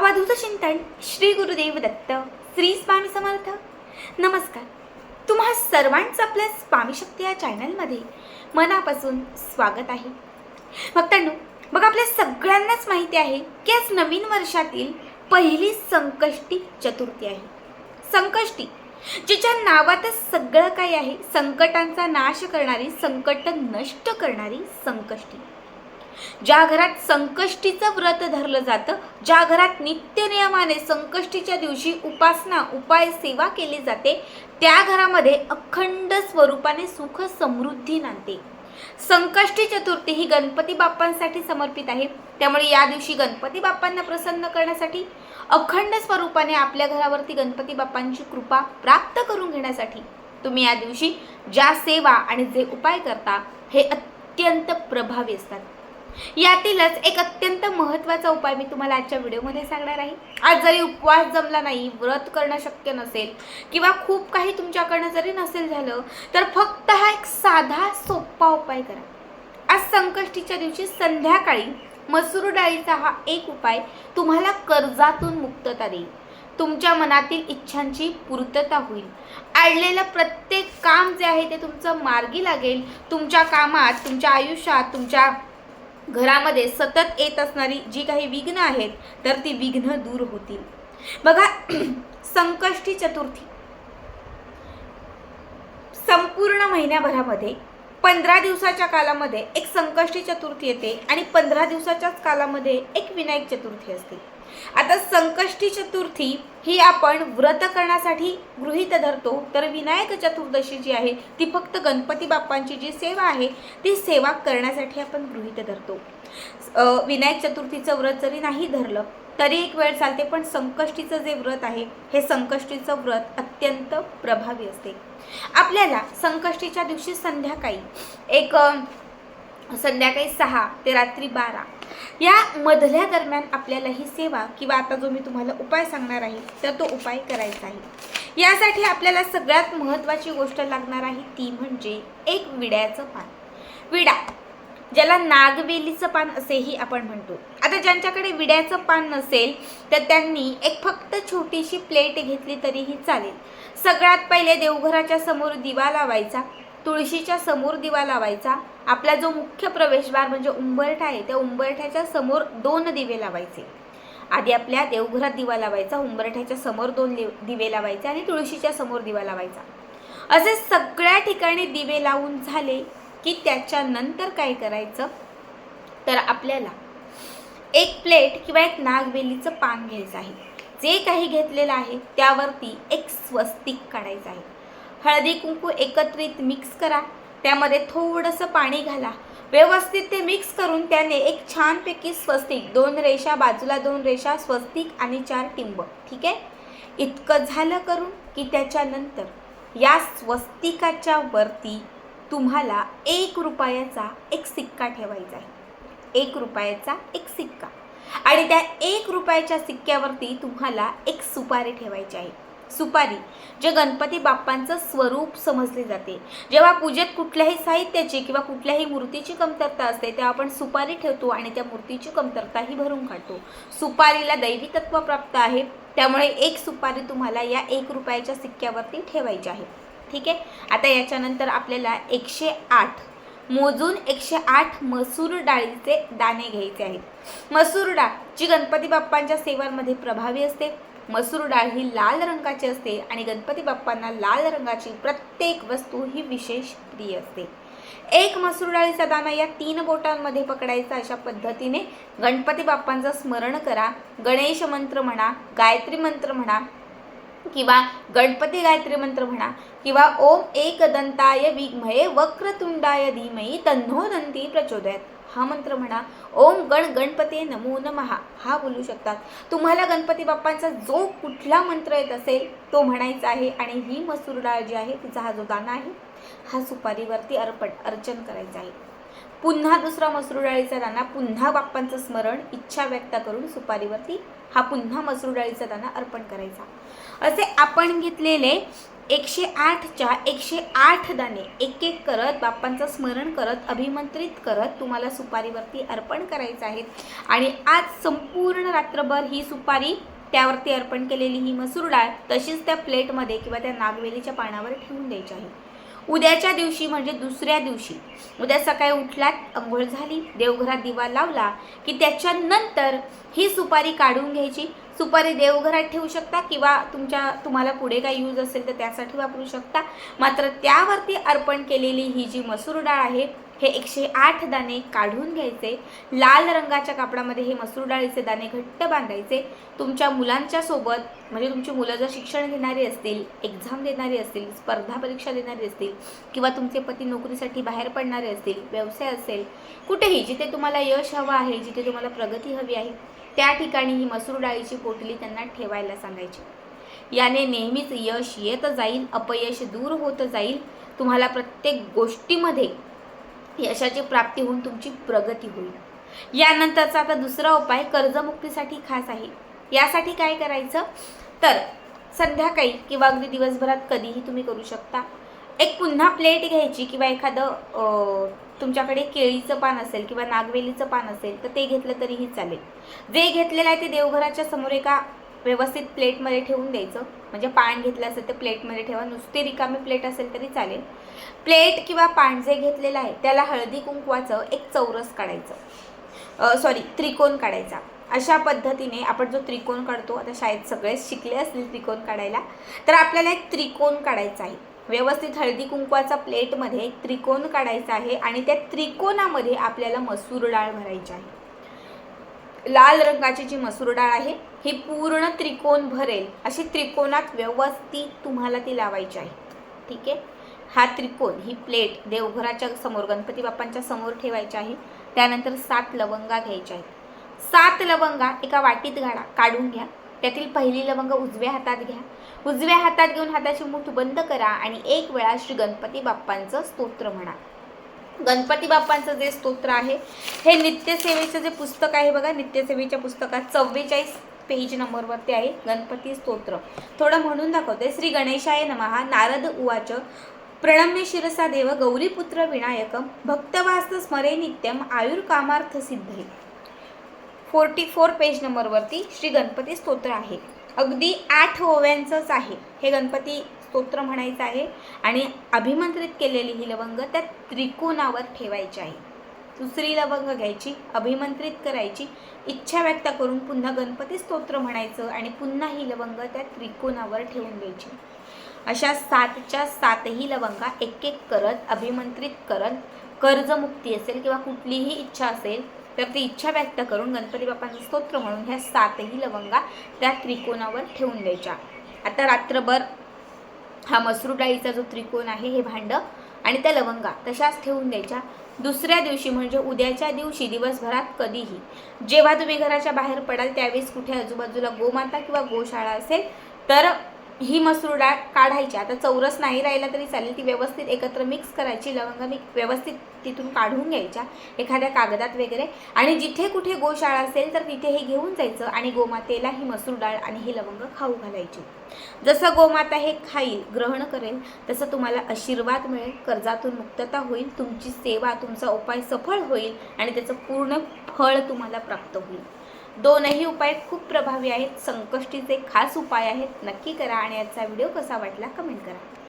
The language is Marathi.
अवधूत चिंतन श्री गुरुदेव दत्त श्री स्वामी समर्थ. नमस्कार. तुम्हा सर्वांचं आपल्या स्वामी शक्ती या चॅनलमध्ये मनापासून स्वागत आहे. भक्तांनो बघा आपल्या सगळ्यांनाच माहिती आहे की आज नवीन वर्षातील पहिली संकष्टी चतुर्थी आहे. संकष्टी जिच्या नावातच सगळं काही आहे संकटांचा नाश करणारी संकट नष्ट करणारी संकष्टी. ज्या घरात संकष्टीचं व्रत धरलं जातं ज्या घरात नित्यनियमाने संकष्टीच्या दिवशी उपासना उपाय सेवा केली जाते त्या घरामध्ये अखंड स्वरूपाने सुख समृद्धी नांदते. संकष्टी चतुर्थी ही गणपती बाप्पांसाठी समर्पित आहे. त्यामुळे या दिवशी गणपती बाप्पांना प्रसन्न करण्यासाठी अखंड स्वरूपाने आपल्या घरावरती गणपती बाप्पांची कृपा प्राप्त करून घेण्यासाठी तुम्ही या दिवशी ज्या सेवा आणि जे उपाय करता हे अत्यंत प्रभावी असतात. यातीलच एक अत्यंत महत्त्वाचा उपाय मी तुम्हाला आजच्या व्हिडिओमध्ये सांगणार आहे. आज जरी उपवास जमला नाही व्रत करणं शक्य नसेल किंवा खूप काही तुमच्याकडनं जरी नसेल झालं तर फक्त हा एक साधा सोपा उपाय करा. आज संकष्टीच्या दिवशी संध्याकाळी मसूर डाळीचा हा एक उपाय तुम्हाला कर्जातून मुक्तता देईल. तुमच्या मनातील इच्छांची पूर्तता होईल. आडलेलं प्रत्येक काम जे आहे ते तुमचं मार्गी लागेल. तुमच्या कामात तुमच्या आयुष्यात तुमच्या घरामध्ये सतत येत असणारी जी काही विघ्न आहेत तर ती विघ्न दूर होतील. बघा संकष्टी चतुर्थी. संपूर्ण महिन्याभरामध्ये पंधरा दिवसाच्या कालामध्ये एक संकष्टी चतुर्थी येते आणि पंधरा दिवसाच्याच कालामध्ये एक विनायक चतुर्थी असते. आता संकष्टी चतुर्थी ही आपण व्रत करण्यासाठी गृहीत धरतो तर विनायक चतुर्दशी जी आहे ती फक्त गणपती बाप्पांची जी सेवा आहे ती सेवा करण्यासाठी आपण गृहीत धरतो. विनायक चतुर्थीचं व्रत जरी नाही धरलं तरी एक वेळ चालते पण संकष्टीचं जे व्रत आहे हे संकष्टीचं व्रत अत्यंत प्रभावी असते. आपल्याला संकष्टीच्या दिवशी संध्याकाळी एक संध्याकाळी सहा ते रात्री बारा या मधल्या दरम्यान आपल्याला ही सेवा किंवा आता जो मी तुम्हाला उपाय सांगणार आहे तर तो उपाय करायचा आहे. यासाठी आपल्याला सगळ्यात महत्त्वाची गोष्ट लागणार आहे ती म्हणजे एक विड्याचं पान. विडा. ज्याला नागवेलीचं पान असेही आपण म्हणतो. आता ज्यांच्याकडे विड्याचं पान नसेल तर त्यांनी एक फक्त छोटीशी प्लेट घेतली तरीही चालेल. सगळ्यात पहिले देवघराच्या समोर दिवा लावायचा तुळशीच्या समोर दिवा लावायचा. आपला जो मुख्य प्रवेशद्वार म्हणजे उंबरठा आहे त्या उंबरठ्याच्या समोर दोन दिवे लावायचे. आधी आपल्या देवघरात दिवा लावायचा उंबरठ्याच्या समोर दोन दिवे लावायचे आणि तुळशीच्या समोर दिवा लावायचा. असे सगळ्या ठिकाणी दिवे लावून झाले. की त्याच्यानंतर काय करायचं? तर आपल्याला एक प्लेट किंवा एक नागवेलीचं पान घ्यायचं आहे. जे काही घेतलेलं आहे त्यावरती एक स्वस्तिक काढायचं आहे. हळदी कुंकू एकत्रित मिक्स करा. त्यामध्ये थोडंसं पाणी घाला. व्यवस्थित ते मिक्स करून त्याने एक छानपैकी स्वस्तिक दोन रेषा बाजूला दोन रेषा स्वस्तिक आणि चार टिंब. ठीक आहे? इतकं झालं करून की त्याच्यानंतर या स्वस्तिकाच्या वरती तुम्हाला एक रुपयाचा एक सिक्का ठेवायचा आहे. एक रुपयाचा एक सिक्का. आणि त्या एक रुपयाच्या सिक्क्यावरती तुम्हाला एक सुपारी ठेवायची आहे. सुपारी जे गणपती बाप्पांचं स्वरूप समजले जाते. जेव्हा पूजेत कुठल्याही साहित्याची किंवा कुठल्याही मूर्तीची कमतरता असते तेव्हा आपण सुपारी ठेवतो आणि त्या मूर्तीची कमतरताही भरून काढतो. सुपारीला दैवी तत्व प्राप्त आहे त्यामुळे एक सुपारी तुम्हाला या एक रुपयाच्या सिक्क्यावरती ठेवायची आहे. ठीक आहे? आता याच्यानंतर आपल्याला एकशे आठ मोजून एकशे आठ मसूर डाळीचे दाणे घ्यायचे आहेत. मसूर डाळ जी गणपती बाप्पांच्या सेवांमध्ये प्रभावी असते. मसूर डाळ ही लाल रंगाची असते आणि गणपती बाप्पांना लाल रंगाची प्रत्येक वस्तू ही विशेष प्रिय असते. एक मसूर डाळीचा दाणा या तीन बोटांमध्ये पकडायचा अशा पद्धतीने गणपती बाप्पांचं स्मरण करा. गणेश मंत्र म्हणा गायत्री मंत्र म्हणा किंवा गणपती गायत्री मंत्र म्हणा किंवा ओम एकदंताय विघ्मये वक्रतुंडाय धीमयी तन्होदंती प्रचोदयात. हा मंत्र म्हणा ओम गण गणपती नमो नमहा हा बोलू शकतात. तुम्हाला गणपती बाप्पांचा जो कुठला मंत्र येत असेल तो म्हणायचा आहे आणि ही मसूर डाळ जी आहे तिचा हा जो दाना आहे हा सुपारीवरती अर्पण अर्चन करायचा आहे. पुन्हा दुसरा मसूर डाळीचा दाना पुन्हा बाप्पांचं स्मरण इच्छा व्यक्त करून सुपारीवरती हा पुन्हा मसूर डाळीचा दाना अर्पण करायचा. असे आपण घेतलेले एकशे आठच्या एकशे आठ दाणे एक एक करत बाप्पांचं स्मरण करत अभिमंत्रित करत तुम्हाला सुपारीवरती अर्पण करायचं आहे. आणि आज संपूर्ण रात्रभर ही सुपारी त्यावरती अर्पण केलेली ही मसूर डाळ तशीच त्या प्लेटमध्ये किंवा त्या नागवेलीच्या पानावर ठेवून द्यायची आहे. उद्याच्या दिवशी म्हणजे दुसऱ्या दिवशी. उद्या सकाळी उठलात अंघोळ झाली देवघरात दिवा लावला की त्याच्यानंतर ही सुपारी काढून घ्यायची. सुपारी देवघरात ठेवू शकता किंवा तुमच्या तुम्हाला पुढे काही यूज असेल तर त्यासाठी वापरू शकता. मात्र त्यावरती अर्पण केलेली ही जी मसूर डाळ आहे हे एकशे आठ दाणे काढून घ्यायचे. लाल रंगाच्या कापडामध्ये हे मसूर डाळीचे दाणे घट्ट बांधायचे. तुमच्या मुलांच्या सोबत म्हणजे तुमची मुलं जर शिक्षण घेणारी असतील एक्झाम देणारी असतील स्पर्धा परीक्षा देणारी असतील किंवा तुमचे पती नोकरीसाठी बाहेर पडणारे असतील व्यवसाय असेल कुठेही जिथे तुम्हाला यश हवं आहे जिथे तुम्हाला प्रगती हवी आहे त्या ठिकाणी ही मसूर डाळीची पोटली त्यांना ठेवायला सांगायची. याने नेहमीच यश येत जाईल अपयश दूर होत जाईल. तुम्हाला प्रत्येक गोष्टीमध्ये यशाची प्राप्ती होऊन तुमची प्रगती होईल. यानंतरचा आता दुसरा उपाय कर्जमुक्तीसाठी खास आहे. यासाठी काय करायचं? तर संध्याकाळी किंवा अगदी दिवसभरात कधीही तुम्ही करू शकता. एक पुन्हा प्लेट घ्यायची किंवा एखादं तुमच्याकडे केळीचं पान असेल किंवा नागवेलीचं पान असेल तर ते घेतलं तरीही चालेल. जे घेतलेलं आहे ते देवघराच्या समोर एका व्यवस्थित प्लेटमध्ये ठेवून द्यायचं. म्हणजे पान घेतलं असेल तर प्लेटमध्ये ठेवा. नुसती रिकामी प्लेट असेल तरी चालेल. प्लेट किंवा पान जे घेतलेलं आहे त्याला हळदी कुंकवाचं एक चौरस काढायचं. सॉरी त्रिकोण काढायचा. अशा पद्धतीने आपण जो त्रिकोण काढतो आता शाळेत सगळेच शिकले असतील त्रिकोण काढायला तर आपल्याला एक त्रिकोण काढायचा आहे. व्यवस्थित हळदी कुंकवाचा प्लेटमध्ये एक त्रिकोण काढायचा आहे आणि त्या त्रिकोणामध्ये आपल्याला मसूर डाळ भरायची आहे. लाल रंगाची जी मसूर डाळ आहे ही पूर्ण त्रिकोण भरेल. अशी त्रिकोणात व्यवस्थित तुम्हाला ती लावायची आहे. ठीक आहे? हा त्रिकोण ही प्लेट देवघराच्या समोर गणपती बाप्पांच्या समोर ठेवायची आहे. त्यानंतर सात लवंगा घ्यायच्या आहेत. सात लवंगा एका वाटीत घाला काढून घ्या. त्यातील पहिली लवंग उजव्या हातात घ्या. उजव्या हातात घेऊन हाताची मूठ बंद करा आणि एक वेळा श्री गणपती बाप्पांचं स्तोत्र म्हणा. गणपती बाप्पांचं जे स्तोत्र आहे हे नित्यसेवेचं जे पुस्तक आहे बघा नित्यसेवेच्या पुस्तकात चव्वेचाळीस पेज नंबरवरती आहे गणपती स्तोत्र. थोडं म्हणून दाखवते. श्री गणेशाय नमहा नारद उवाच प्रणम्य शिरसा देव गौरीपुत्र विनायकम भक्तवास्त स्मरे नित्यम आयुर्कामार्थ सिद्ध फोर्टी फोर पेज नंबरवरती श्री गणपती स्तोत्र आहे. अगदी आठ ओव्यांचंच आहे. हे गणपती स्तोत्र म्हणायचं आहे आणि अभिमंत्रित केलेली ही लवंग त्या त्रिकोणावर ठेवायची आहे. दुसरी लवंग घ्यायची अभिमंत्रित करायची इच्छा व्यक्त करून पुन्हा गणपती स्तोत्र म्हणायचं आणि पुन्हा ही लवंग त्या त्रिकोणावर ठेवून द्यायची. अशा सातच्या सातही लवंगा एक एक करत अभिमंत्रित करत कर्जमुक्ती असेल किंवा कुठलीही इच्छा असेल तर ती इच्छा व्यक्त करून गणपती बाप्पांचं स्तोत्र म्हणून ह्या सातही लवंगा त्या त्रिकोणावर ठेवून द्यायच्या. आता रात्रभर हा मसूर डाळीचा जो त्रिकोण आहे हे भांडं आणि त्या लवंगा तशाच ठेवून द्यायच्या. दुसऱ्या दिवशी म्हणजे उद्याच्या दिवशी दिवसभरात कधीही. जेव्हा तुम्ही घराच्या बाहेर पडाल त्यावेळेस कुठे आजूबाजूला गोमाता किंवा गोशाळा असेल तर ही मसूर डाळ काढायची. आता चौरस नाही राहिला तरी चालेल. ती व्यवस्थित एकत्र मिक्स करायची. लवंग मिक्स व्यवस्थित तिथून काढून घ्यायच्या एखाद्या कागदात वगैरे. आणि जिथे कुठे गोशाळा असेल तर तिथे हे घेऊन जायचं आणि गोमातेला ही मसूर डाळ आणि ही लवंग खाऊ घालायची. जसं गोमाता हे खाईल ग्रहण करेल तसं तुम्हाला आशीर्वाद मिळेल कर्जातून मुक्तता होईल तुमची सेवा तुमचा उपाय सफळ होईल आणि त्याचं पूर्ण फळ तुम्हाला प्राप्त होईल. दोनही उपाय खूप प्रभावी आहेत संकष्टीचे खास उपाय आहेत. नक्की करा आणि याचा व्हिडिओ कसा वाटला कमेंट करा.